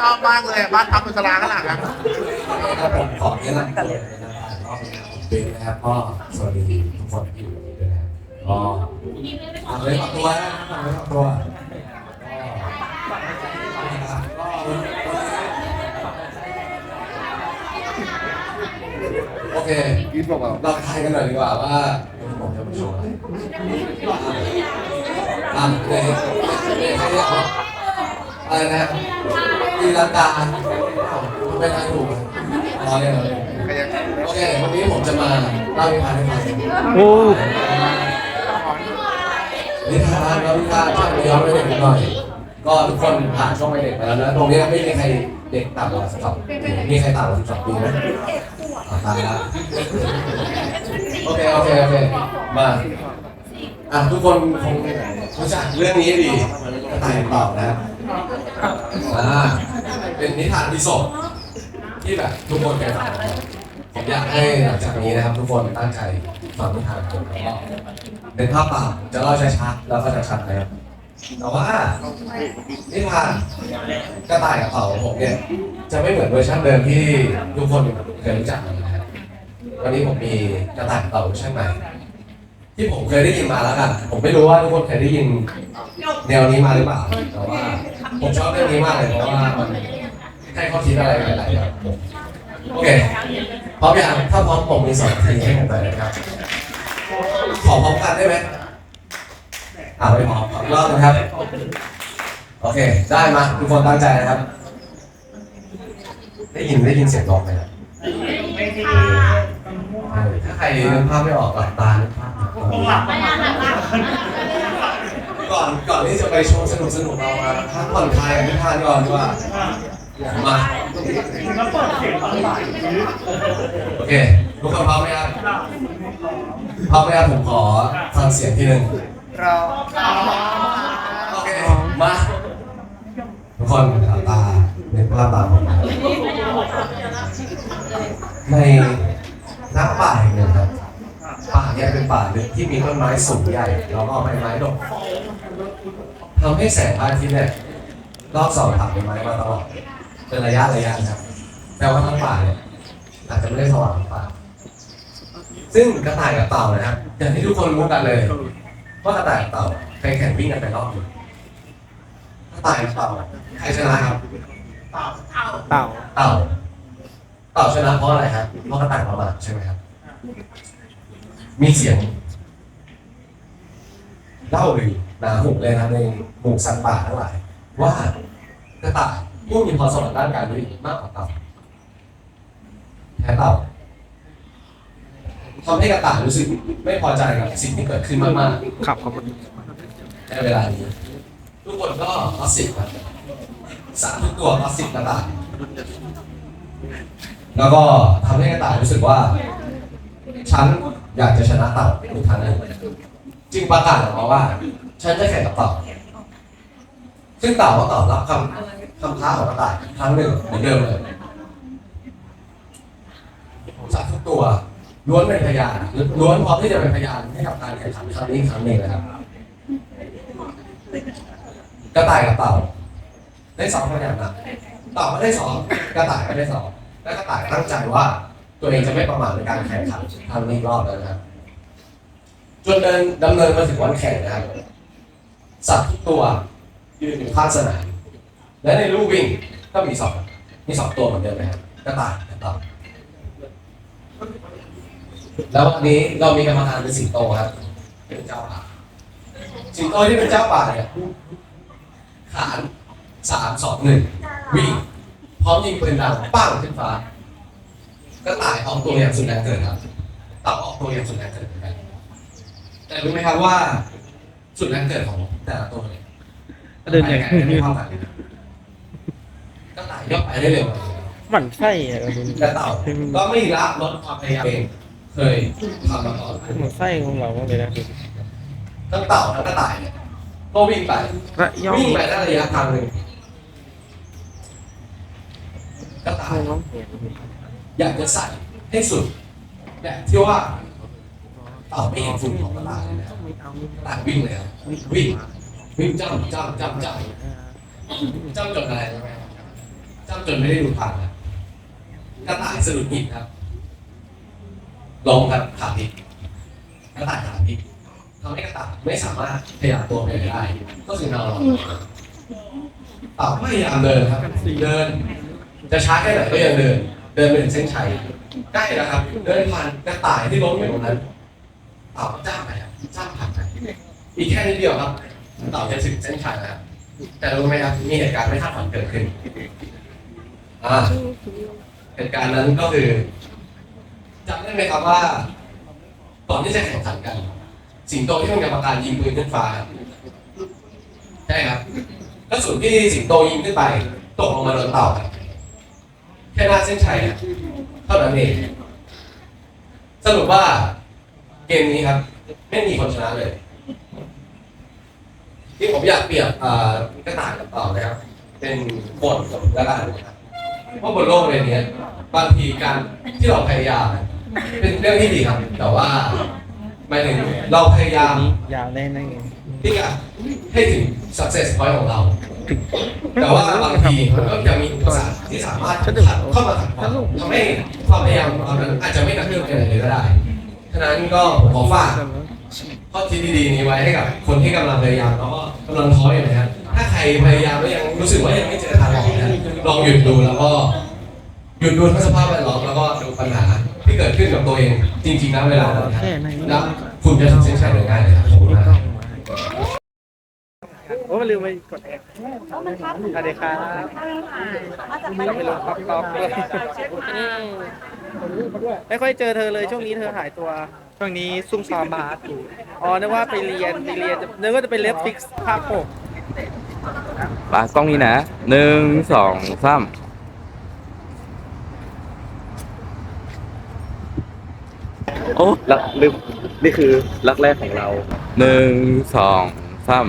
ชอบมากเลยบ้านพักบุษราข้างหลังอะครับผมขอแนะนำตัวเลยนะครับรอบนี้ผมเป็นนะครับก็สวัสดีทุกคนที่อยู่ที่นี่ด้วยนะครับก็เอาเลยฝากตัวนะครับเลยฝากตัวโอเคกินบอกว่าเราทายกันหน่อยดีกว่าว่าผมจะมาโชว์อะไรอะในในใครเรียอะไรนะ ตีลังกาไม่ทายถูกอะรอเลยรอเลยก็ยังโอเควันนี้ผมจะมาเล่านิทานให้ฟังโอ้นิทานเรานิทานช่างย้อนไปเด็กหน่อย ก็ทุกคนผ่านช่วงวัยเด็กไปแล้วนะตรงนี้ไม่มีใครเด็กต่ำกว่าสิบสองปีมีใครต่ำกว่าสิบสองปีไหมตายแล้วโอเคโอเคโอเคมาอะทุกคนคงรู้จักเรื่องนี้ดีตายตอบนะ อ่าเป็นนิทานที่สดที่แบบทุกคนเคยฟังผมอยากให้หลังจากนี้นะครับ ทุกคนตั้งใจฟังนิทานผมแล้วก็เป็นภาพป่าจะเล่าช้าๆแล้วก็จะชัดนะครับแต่ว่านิทานกระต่ายกับเต่าของผมเนี่ยจะไม่เหมือนเวอร์ชันเดิมที่ทุกคนเคยรู้จักนะครับวันนี้ผมมีกระต่ายกับเต่าเวอร์ชันใหม่ที่ผมเคยได้ยินมาแล้วกัน ผมไม่รู้ว่าทุกคนเคยได้ยินแนวนี้มาหรือเปล่าแต่ว่า ผมชอบเรื่องนี้มากเลยเพราะว่ามันให้ข้อคิดอะไรหลายๆอย่างผมโอเคพร้อมยังถ้าพร้อมผมมีสองทีให้ผมไปเลยครับ ขอพร้อมกันได้ไหมอ่าไม่พร้อมขออีกรอบนะครับ โอเค ได้มาทุกคนตั้งใจนะครับ ได้ยินได้ยินเสียงร้องไหมครับเออถ้าใครนึกภาพไม่ออกหลับตานึกภาพไม่ออกก่อ นก่อนที่จะไปโชว์สนุกสนุกเรามาพักผ่อนคลายกันที่ทานก่อนดีกว่ามาโอเคทุกคนพร้อมไหมครับพร้อมไหมครับผมขอฟังเสียงทีหนึ่งเราโอเคมาทุกคนหลับตาในภาพตามผมนในน้ำป่าแห่งหนึ่งครับป่าเนี่ยเป็นป่าลึกที่มีต้นไม้สูงใหญ่แล้วก็ใบไม้ดก ทำให้แสงพระอาทิตย์เนี่ยรอบส่องผ่านต้นไม้มาตลอดเป็นระยะระยะนะครับแต่ว่าทั้งป่าเนี่ยอาจจะไม่ได้สว่างทั้งป่า ซึ่งกระต่ายกับเต่านะครับอย่างที่ทุกคนรู้กันเลยว่ากระต่ายกับเต่าไปแข่งวิ่งกันไปรอบหนึงกระต่ายกับเต่าใครชนะครับเต่าเต่าเต่าชนะเพราะอะไรครับเพราะกระต่ายประมาทใช่ไหมครับ มีเสียงเล่าลือ หนาหูเลยนะในหมู่สัตว์ป่าทั้งหลายว่ากระต่ายผู้มีพรสวรรค์ด้านการวิ่งมากกว่าเต่าแพ้เต่าทำให้กระต่ายรู้สึกไม่พอใจกับสิ่งที่เกิดขึ้นมากๆครับขอบคุณในเวลานี้ทุกคนก็พลาสติกครับสารทุกตัวพลาสติกกระต่ายแล้วก็ทำให้กระต่ายรู้สึกว่า ฉันอยากจะชนะเต่าอีกครั้งหนึ่งจึงประกาศออกมาว่า ฉันจะแข่งกับเต่า ซึ่งเต่าก็ตอบรับคำคำท้าของกระต่ายครั้งหนึ่งเหมือนเดิมเลยสัตว์ทุกตัวล้วนเป็นพยานล้วนพร้อมที่จะเป็นพยานให้กับการแข่งขันครั้งนี้ครั้งหนึ่งนะครับ กระต่ายกับเต่า ได้สองคะแนนนะเต่าก็ได้สองกระต่ายก็ได้สองและกระต่ายตั้งใจว่า ตัวเองจะไม่ประมาทในการแข่งขันครั้งนี้รอบแล้วนะครับจนเดินดำเนินมาถึงวันแข่งนะครับ สัตว์ทุกตัวยืนอยู่ข้างสนามและในลู่วิ่งก็มีสองมีสองตัวเหมือนเดิมนะครับกระต่ายกับเต่าแล้ววันนี้เรามีกรรมการเป็นสิงโตครับเป็นเจ้าป่าสิงโตที่เป็นเจ้าป่าเนี่ยขานสามสองหนึ่งวิ่งพร้อมยิงปืนดังปั้งขึ้นฟ้าก็ตายออกตัวอย่างสุดแรงเกิดครับต่าออกตัวอย่างสุดแรงเกิดนกันแต่รู้ไหมครับว่า สุดแรงเกิดของแต่ละตัวเนี่ยเดินอย่างไปไม่เท่ากันเลยนะก็ตายย่อมไปได้เร็วกว่าหมั่นไส้อะแต่เต่าก็ไม่ละลดความพยายามเองเคยทำมาก่อนหมั่นไส้ของเราเลยนะทั้งเต่าทั้งกระต่ายเนี่ยก็วิ่งไประยองวิ่งไปได้ระยะทางหนึ่งกระต่ายน้องเห็นอยากจะใส่ให้สุดแบบที่ว่าเต่าไม่เห็นฝุ่นของกระต่ายเลยนะกระต่ายวิ่งเลยครับวิ่งวิ่งจ้ำจ้ำจ้ำจ้ำจ้ำจนอะไรใช่ไหมจ้ำจนไม่ได้ดูทางครับกระต่ายสะดุดหินครับล้มครับขาพิกกระต่ายขาพิกทำให้กระต่ายไม่สามารถขยับตัวไปได้ ก็คือนอนรอเต่าพยายามเดินครับเดิน จะช้าแค่ไหนก็ยังเดิน เดินไปถึงเส้นชัยใกล้แล้วครับ เดินผ่านกระต่ายที่ล้มอยู่ตรงนั้น เต่าก็จ้ามไปครับจ้ามผ่านไปอีกแค่นิดเดียวครับเต่าจะถึงเส้นชัยแล้วแต่รู้ไหมครับมีเหตุการณ์ไม่คาดฝันเกิดขึ้นอ่าเหตุการณ์นั้นก็คือจำได้ไหมครับว่าก่อนที่จะแข่งขันกัน สิงโตที่เป็นกรรมการยิงปืนขึ้นฟ้าใช่ครับกระสุนที่สิงโตยิงขึ้นไป ตกลงมาโดนเต่าครับแค่หน้าเส้นชัยเท่านั้นเองสรุปว่า เกมนี้ครับ ไม่มีคนชนะเลย ที่ผมอยากเปรียบเอ่อกระต่ายกับเต่านะครับ เป็นคนกับกระต่ายนะครับเพราะบนโลกใบนี้บางทีการที่เราพยายามเป็นเรื่องที่ดีครับ แต่ว่าหมายถึงเราพยายามยาวแน่นั่นเองที่จะให้ถึง success point ของเรา แต่ว่าบางทีมันก็จะมีอุปสรรคที่สามารถขัดเข้ามาขัดขวางทำให้ความพยายามของเรานั้นอาจจะไม่กระเทือนไปไหนเลยก็ได้ ฉะนั้นก็ผมขอฝากข้อคิดดีๆนี้ไว้ให้กับคนที่กำลังพยายามแล้วก็กำลังท้ออยู่นะครับถ้าใครพยายามแล้วยังรู้สึกว่ายังไม่เจอทางออกนะลองหยุดดูแล้วก็หยุดดูทั้งสภาพแวดล้อมแล้วก็ดูปัญหาที่เกิดขึ้นกับตัวเองจริงๆนะเวลานั้นนะแล้วคุณจะถึงเส้นชัยโดยง่ายเลยครับขอบคุณมีมากกล้องมาโอ้มันลืมไปกดแอร์สวัสดีครับต้องไปลง ท็อปท็อปด้วยไม่ค่อยเจอเธอเลยช่วงนี้เธอหายตัว ช่วงนี้ซุ่มซ้อมบาสอยู่อ๋อนึกว่าไปเรียนไปเรียนนึกว่าจะไปเล็บฟิกซ์ภาคหกปากกล้องนี้นะหนึ่งสองสามโอ้รักลืมนี่คือรักแรกของเราหนึ่งสองสาม